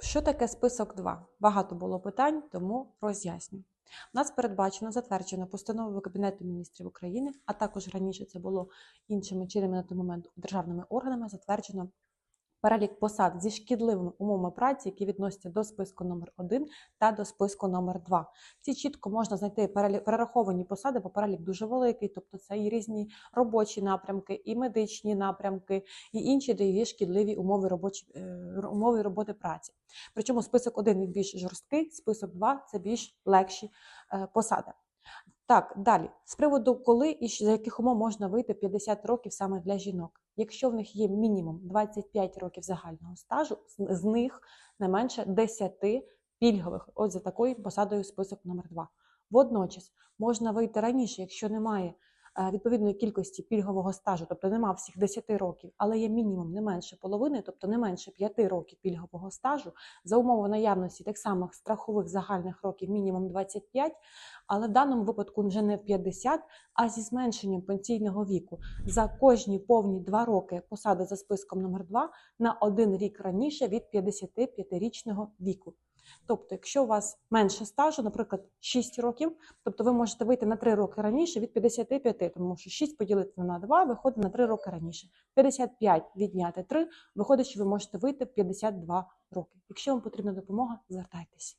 Що таке список 2? Багато було питань, тому роз'ясню. У нас передбачено затверджено постановою Кабінету міністрів України, а також раніше це було іншими чинами на той момент державними органами. Затверджено перелік посад зі шкідливими умовами праці, які відносяться до списку номер 1 та до списку номер 2. Ці чітко можна знайти перераховані посади, бо перелік дуже великий, тобто це і різні робочі напрямки, і медичні напрямки, і інші, де є шкідливі умови робочі е, умови роботи праці. Причому список 1 він більш жорсткий, список 2 це більш легші е, посади. Так, далі з приводу коли і за яких умов можна вийти в 50 років саме для жінок. Якщо в них є мінімум 25 років загального стажу, з- них не менше 10 пільгових, от за такою посадою список номер 2. Водночас можна вийти раніше, якщо немає відповідної кількості пільгового стажу, тобто нема всіх 10 років, але є мінімум не менше половини, тобто не менше 5 років пільгового стажу, за умови наявності тих самих страхових загальних років мінімум 25, але в даному випадку вже не 50, а зі зменшенням пенсійного віку за кожні повні 2 роки посади за списком номер 2 на один рік раніше від 55-річного віку. Тобто, якщо у вас менше стажу, наприклад, 6 років, тобто ви можете вийти на 3 роки раніше від 55, тому що 6 поділити на 2 виходить на 3 роки раніше. 55 відняти 3, виходить, що ви можете вийти в 52 роки. Якщо вам потрібна допомога, звертайтеся.